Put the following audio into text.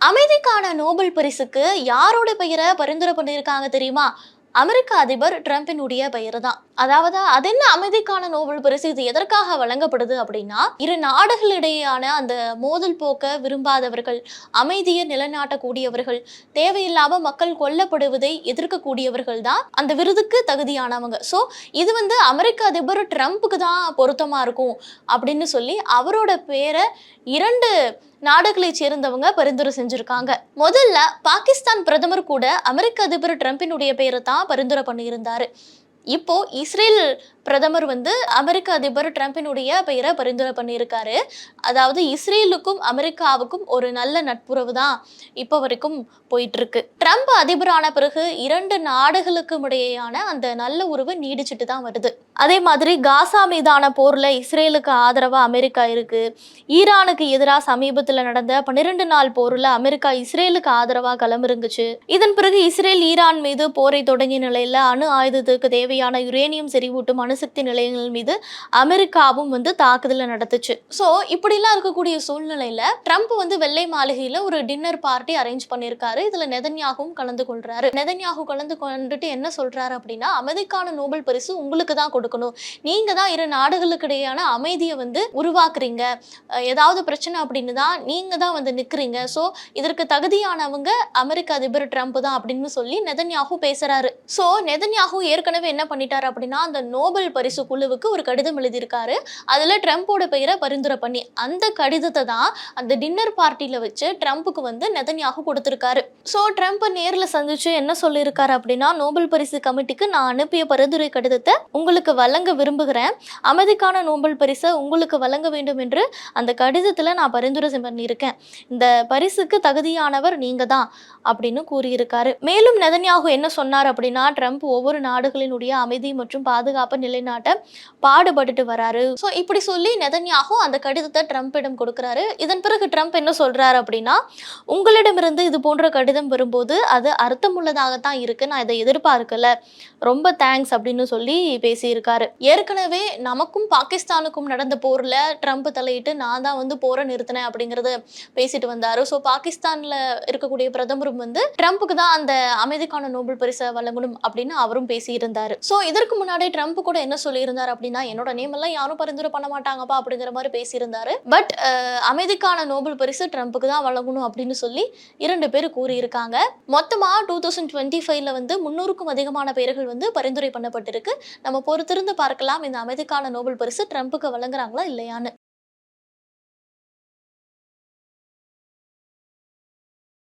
அமைதிக்கான நோபல் பரிசுக்கு யாரோட பெயரை பரிந்துரை பண்ணியிருக்காங்க தெரியுமா? அமெரிக்க அதிபர் ட்ரம்பினுடைய பெயர் தான். அதாவது அது என்ன அமைதிக்கான நோபல் பரிசு? இது எதற்காக வழங்கப்படுது அப்படின்னா இரு நாடுகளிடையேயான அந்த மோதல் போக்க விரும்பாதவர்கள் அமைதியை நிலைநாட்டக்கூடியவர்கள் தேவையில்லாம மக்கள் கொல்லப்படுவதை எதிர்க்கக்கூடியவர்கள் தான் அந்த விருதுக்கு தகுதியானவங்க. ஸோ இது வந்து அமெரிக்க அதிபர் ட்ரம்ப்புக்கு தான் பொருத்தமா இருக்கும் அப்படின்னு சொல்லி அவரோட பேரை இரண்டு நாடுகளை சேர்ந்தவங்க பரிந்துரை செஞ்சிருக்காங்க. முதல்ல பாகிஸ்தான் பிரதமர் கூட அமெரிக்க அதிபர் ட்ரம்பினுடைய பெயரை தான் பரிந்துரை பண்ணியிருந்தாரு. இப்போ இஸ்ரேல் பிரதமர் வந்து அமெரிக்க அதிபர் ட்ரம்பினுடைய பெயரை பரிந்துரை பண்ணியிருக்காரு. அதாவது இஸ்ரேலுக்கும் அமெரிக்காவுக்கும் ஒரு நல்ல நட்புறவு தான் இப்போ வரைக்கும் போயிட்டு இருக்கு ட்ரம்ப் அதிபரான பிறகு இரண்டு நாடுகளுக்கும் இடையேயான அந்த நல்ல உறவு நீடிச்சிட்டு தான் வருது. அதே மாதிரி காசா மீதான போரில் இஸ்ரேலுக்கு ஆதரவாக அமெரிக்கா இருக்குது ஈரானுக்கு எதிராக சமீபத்தில் நடந்த பன்னிரெண்டு நாள் போரில் அமெரிக்கா இஸ்ரேலுக்கு ஆதரவாக களமிறங்குச்சு இதன் பிறகு இஸ்ரேல் ஈரான் மீது போரை தொடங்கிய நிலையில் அணு ஆயுதத்துக்கு தேவையான யுரேனியம் செறிவூட்டும் அணுசக்தி நிலையங்கள் மீது அமெரிக்காவும் வந்து தாக்குதலை நடத்துச்சு. ஸோ இப்படிலாம் இருக்கக்கூடிய சூழ்நிலையில் ட்ரம்ப் வந்து வெள்ளை மாளிகையில் ஒரு டின்னர் பார்ட்டி அரேஞ்ச் பண்ணியிருக்காரு. இதில் நெதன்யாகவும் கலந்து கொள்கிறாரு நெதன்யாகு கலந்து கொண்டுட்டு என்ன சொல்கிறாரு அப்படின்னா அமைதிக்கான நோபல் பரிசு உங்களுக்கு தான் கொடுக்கணும். நீங்க தான் இரு நாடுகளுக்கு இடையான அமைதியை வந்து உருவாக்குறீங்க. ஏதாவது பிரச்சனை அப்படின்னு தான் நீங்க தான் வந்து நிக்கிறீங்க. ஸோ இதற்கு தகுதியானவங்க அமெரிக்க அதிபர் ட்ரம்ப் தான் அப்படின்னு சொல்லி நெதன்யாகு பேசுறாரு. ஸோ நெதன்யாகு ஏற்கனவே என்ன பண்ணிட்டாரு அப்படின்னா அந்த நோபல் பரிசு குழுவுக்கு ஒரு கடிதம் எழுதியிருக்காரு. அதுல ட்ரம்ப்போட பெயரை பரிந்துரை பண்ணி அந்த கடிதத்தை தான் அந்த டின்னர் பார்ட்டியில வச்சு ட்ரம்ப்புக்கு வந்து நெதன்யாகு கொடுத்திருக்காரு. ஸோ ட்ரம்ப் நேரில் சந்திச்சு என்ன சொல்லியிருக்காரு அப்படின்னா நோபல் பரிசு கமிட்டிக்கு நான் அனுப்பிய பரிந்துரை கடிதத்தை உங்களுக்கு வழங்க விரும்புகிறேன். அமைதிக்கான நோபல் பரிசை உங்களுக்கு வழங்க வேண்டும் என்று அந்த கடிதத்தில் நான் பரிந்துரை பண்ணியிருக்கேன். இந்த பரிசுக்கு தகுதியானவர் நீங்கள் தான் அப்படின்னு கூறியிருக்காரு. மேலும் நெதன்யாகு என்ன சொன்னார் அப்படின்னா ட்ரம்ப் ஒவ்வொரு நாடுகளினுடைய அமைதி மற்றும் பாதுகாப்பு நிலைநாட்ட பாடுபட்டுட்டு வராரு. ஸோ இப்படி சொல்லி நெதன்யாகு அந்த கடிதத்தை ட்ரம்ப்பிடம் கொடுக்குறாரு. இதன் பிறகு ட்ரம்ப் என்ன சொல்கிறாரு அப்படின்னா உங்களிடமிருந்து இது போன்ற கடிதம் வரும்போது அது அர்த்தமுள்ளதாகத்தான் இருக்குது நான் இதை எதிர்பார்க்கல. ரொம்ப தேங்க்ஸ் அப்படின்னு சொல்லி பேசியிருக்காரு. ஏற்கனவே நமக்கும் பாகிஸ்தானுக்கும் நடந்த போரில் ட்ரம்ப் தலையிட்டு நான் தான் வந்து போரை நிறுத்தினேன் அப்படிங்கிறத பேசிட்டு வந்தாரு. ஸோ பாகிஸ்தானில் இருக்கக்கூடிய பிரதமரும் வந்து ட்ரம்ப்புக்கு தான் அந்த அமைதிக்கான நோபல் பரிசை வழங்கணும் அப்படின்னு அவரும் பேசியிருந்தார். ஸோ இதற்கு முன்னாடி ட்ரம்ப் கூட என்ன சொல்லியிருந்தார் அப்படின்னா என்னோட நேம் எல்லாம் யாரும் பரிந்துரை பண்ண மாட்டாங்கப்பா அப்படிங்கிற மாதிரி பேசியிருந்தாரு. பட் அமைதிக்கான நோபல் பரிசு ட்ரம்ப்புக்கு தான் வழங்கணும் அப்படின்னு சொல்லி இரண்டு பேர் கூறியிருக்காங்க. மொத்தமாக டூ தௌசண்ட் டுவெண்ட்டி ஃபைவ்ல வந்து முன்னூறுக்கும் அதிகமான பெயர்கள் வந்து பரிந்துரை பண்ணப்பட்டிருக்கு. நம்ம பொறுத்திருந்து பார்க்கலாம். இந்த அமைதிக்கான நோபல் பரிசு ட்ரம்ப்புக்கு வழங்குறாங்களா இல்லையான்னு.